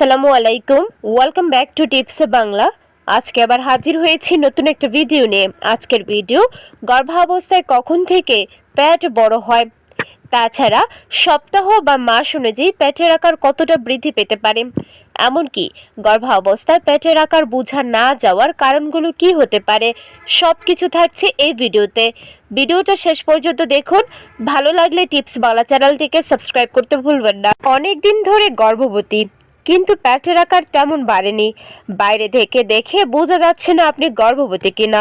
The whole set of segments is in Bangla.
আসসালামু আলাইকুম। Welcome back to tips Bangla. আজকে আবার হাজির হয়েছি নতুন একটা ভিডিও নিয়ে। আজকের ভিডিও গর্ভাবস্থায় কখন থেকে প্যাট বড় হয়? তাছাড়া, সপ্তাহ বা মাস অনুযায়ী প্যাটের আকার কতটা বৃদ্ধি পেতে পারে? এমনকি, গর্ভাবস্থায় পেটের আকার বোঝা না যাওয়ার কারণগুলো কি হতে পারে? সব কিছু থাকছে এই ভিডিওতে ভিডিওটা শেষ পর্যন্ত দেখুন। ভালো লাগলে টিপস বাংলা চ্যানেলটিকে সাবস্ক্রাইব করতে ভুলবেন না। অনেক দিন ধরে গর্ভবতী। কিন্তু পেটের আকার তেমন বাড়েনি। বাইরে থেকে দেখে বোঝা যাচ্ছে না আপনি গর্ভবতী কিনা।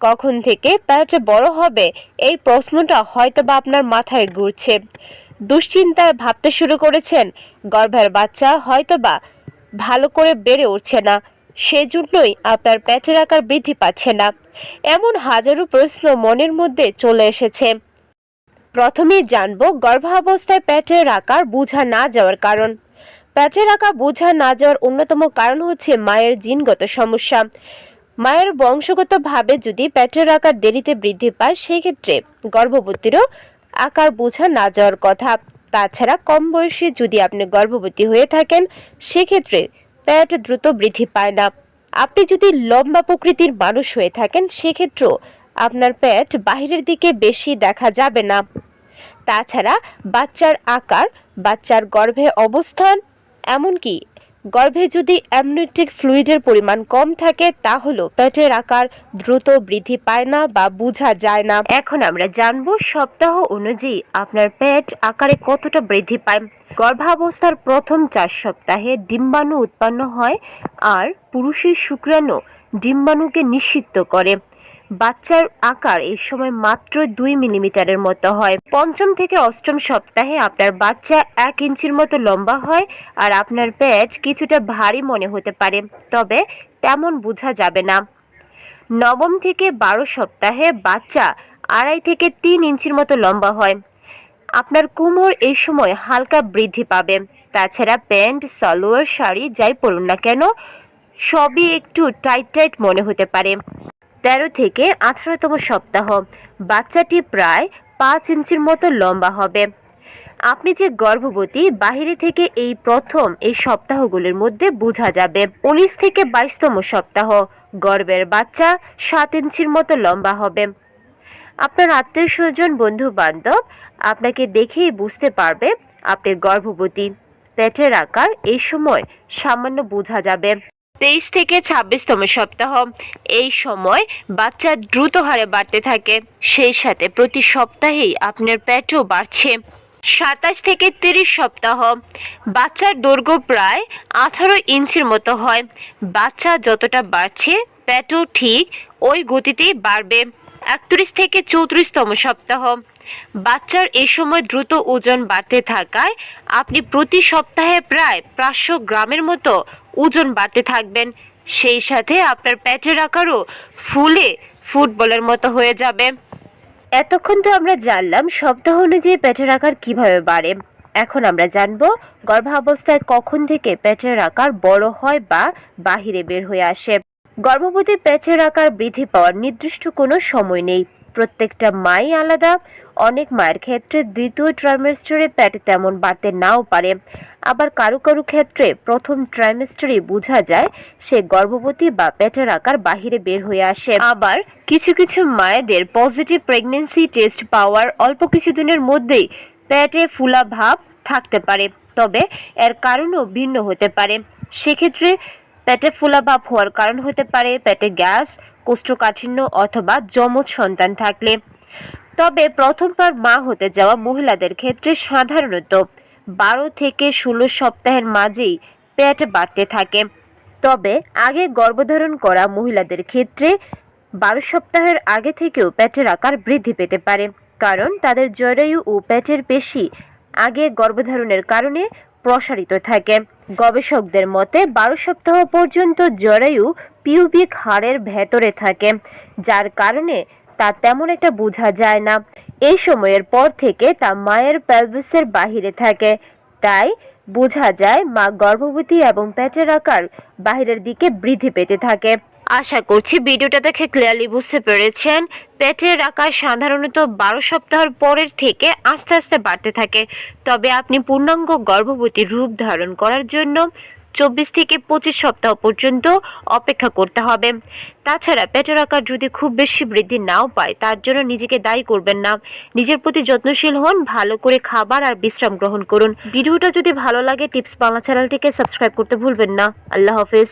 কখন থেকে পেট বড় হবে, এই প্রশ্নটা হয়তো বা আপনার মাথায় ঘুরছে। দুশ্চিন্তায় ভাবতে শুরু করেছেন, গর্ভের বাচ্চা হয়তো বা ভালো করে বেড়ে উঠছে না। সেজন্যই আপনার পেটের আকার বৃদ্ধি পাচ্ছে না। এমন হাজারো প্রশ্ন মনের মধ্যে চলে এসেছে। প্রথমেই জানব গর্ভাবস্থায় প্যাটের আকার বোঝা না যাওয়ার কারণ। পেটের আকার বোঝা না যাওয়ার অন্যতম কারণ হচ্ছে মায়ের জিনগত সমস্যা। মায়ের বংশগতভাবে যদি পেটের আকার দেরিতে বৃদ্ধি পায়, সেক্ষেত্রে গর্ভবতীরও আকার বোঝা না যাওয়ার কথা। তাছাড়া কম বয়সে যদি আপনি গর্ভবতী হয়ে থাকেন, সেক্ষেত্রে পেট দ্রুত বৃদ্ধি পায় না। আপনি যদি লম্বা প্রকৃতির মানুষ হয়ে থাকেন, সেক্ষেত্রেও আপনার পেট বাহিরের দিকে বেশি দেখা যাবে না। তাছাড়া বাচ্চার আকার, বাচ্চার গর্ভে অবস্থান এমনকি গর্ভে যদি অ্যামনিউটিক ফ্লুইডের পরিমাণ কম থাকে, তাহলেও পেটের আকার দ্রুত বৃদ্ধি পায় না বা বোঝা যায় না। এখন আমরা জানব সপ্তাহ অনুযায়ী আপনার পেট আকারে কতটা বৃদ্ধি পায়। গর্ভাবস্থার প্রথম চার সপ্তাহে ডিম্বাণু উৎপন্ন হয় আর পুরুষের শুক্রাণু ডিম্বাণুকে নিষিক্ত করে। বাচ্চার আকার এই সময় মাত্র দুই মিলিমিটারের মতো হয়। পঞ্চম থেকে অষ্টম সপ্তাহে আপনার বাচ্চা এক ইঞ্চির মতো লম্বা হয় আর আপনার পেট কিছুটা ভারী মনে হতে পারে, তবে তেমন বোঝা যাবে না। নবম থেকে বারো সপ্তাহে বাচ্চা আড়াই থেকে তিন ইঞ্চির মতো লম্বা হয়। আপনার কোমর এই সময় হালকা বৃদ্ধি পাবে। তাছাড়া প্যান্ট, সালোয়ার, শাড়ি, যাই পরুন না কেন, সবই একটু টাইট টাইট মনে হতে পারে। তেরো থেকে আঠারোতম সপ্তাহ। বাচ্চাটি প্রায় পাঁচ ইঞ্চির মতো লম্বা হবে। আপনি যে গর্ভবতী, বাহিরে থেকে এই প্রথম এই সপ্তাহগুলির মধ্যে বোঝা যাবে। উনিশ থেকে বাইশতম সপ্তাহ। গর্বের বাচ্চা সাত ইঞ্চির মতো লম্বা হবে। আপনার আত্মীয় স্বজন বন্ধু বান্ধব আপনাকে দেখেই বুঝতে পারবে আপনি গর্ভবতী। পেটের আকার এই সময় সামান্য বোঝা যাবে। তেইশ থেকে ছাব্বিশতম সপ্তাহ। এই সময় বাচ্চা দ্রুত হারে বাড়তে থাকে। সেই সাথে প্রতি সপ্তাহেই আপনার পেটও বাড়ছে। সাতাশ থেকে তিরিশ সপ্তাহ। বাচ্চার দৈর্ঘ্য প্রায় আঠারো ইঞ্চির মতো হয়। বাচ্চা যতটা বাড়ছে প্যাটও ঠিক ওই গতিতেই বাড়বে। একত্রিশ থেকে চৌত্রিশতম সপ্তাহ। বাচ্চার এই সময় দ্রুত ওজন বাড়তে থাকায় আপনি প্রতি সপ্তাহে প্রায় পাঁচশো গ্রামের মতো ওজন বাড়তে থাকবেন। সেই সাথে আপনার পেটের আকারও ফুলে ফুটবলের মতো হয়ে যাবে। এতক্ষণ তো আমরা জানলাম সপ্তাহ অনুযায়ী পেটের আকার কীভাবে বাড়ে। এখন আমরা জানব গর্ভাবস্থায় কখন থেকে পেটের আকার বড় হয় বা বাহিরে বের হয়ে আসে। গর্ভবতী পেটের আকার বৃদ্ধি পাওয়ার নির্দিষ্ট কোনো সময় নেই। প্রত্যেকটা মাই আলাদা, অনেক মায়ের ক্ষেত্রে দ্বিতীয় ট্রাইমেস্টারে পেট তেমন বাড়তে নাও পারে। আবার কারও কারও ক্ষেত্রে প্রথম ট্রাইমেস্টারে বোঝা যায়, সে গর্ভবতী বা পেটের আকার বাহিরে বের হয়ে আসে। আবার কিছু কিছু মায়েদের পজিটিভ প্রেগনেন্সি টেস্ট পাওয়ার অল্প কিছুদিনের মধ্যেই পেটে ফুলা ভাব থাকতে পারে, তবে এর কারণও ভিন্ন হতে পারে। সেক্ষেত্রে পেটে ফোলা ভাব হওয়ার কারণ হতে পারে, পেটে গ্যাস, কোষ্ঠকাঠিন্য অথবা যমজ সন্তান থাকলে। তবে প্রথমবার মা হতে যাওয়া মহিলাদের ক্ষেত্রে সাধারণত বারো থেকে ষোলো সপ্তাহের মাঝেই পেট বাড়তে থাকে। তবে আগে গর্ভধারণ করা মহিলাদের ক্ষেত্রে বারো সপ্তাহের আগে থেকেও পেটের আকার বৃদ্ধি পেতে পারে। কারণ তাদের জরায়ু ও পেটের পেশি আগে গর্ভধারণের কারণে প্রসারিত থাকে। গবেষকদের মতে, বারো সপ্তাহ পর্যন্ত জরায়ু পিউবিক হাড়ের ভেতরে থাকে, যার কারণে তা তেমন একটা বোঝা যায় না। এই সময়ের পর থেকে তা মায়ের পেলভিসের বাহিরে থাকে। তাই বোঝা যায় মা গর্ভবতী এবং পেটের আকার বাহিরের দিকে বৃদ্ধি পেতে থাকে। আশা করছি ভিডিওটা দেখে ক্লিয়ারলি বুঝতে পেরেছেন। পেটের আকার সাধারণত বারো সপ্তাহের পরের থেকে আস্তে আস্তে বাড়তে থাকে। তবে আপনি পূর্ণাঙ্গ গর্ভবতী রূপ ধারণ করার জন্য চব্বিশ থেকে পঁচিশ সপ্তাহ পর্যন্ত অপেক্ষা করতে হবে। তাছাড়া পেটের আকার যদি খুব বেশি বৃদ্ধি নাও পায়, তার জন্য নিজেকে দায়ী করবেন না। নিজের প্রতি যত্নশীল হন, ভালো করে খাবার আর বিশ্রাম গ্রহণ করুন। ভিডিওটা যদি ভালো লাগে টিপস বাংলা চ্যানেলটিকে সাবস্ক্রাইব করতে ভুলবেন না। আল্লাহ হাফেজ।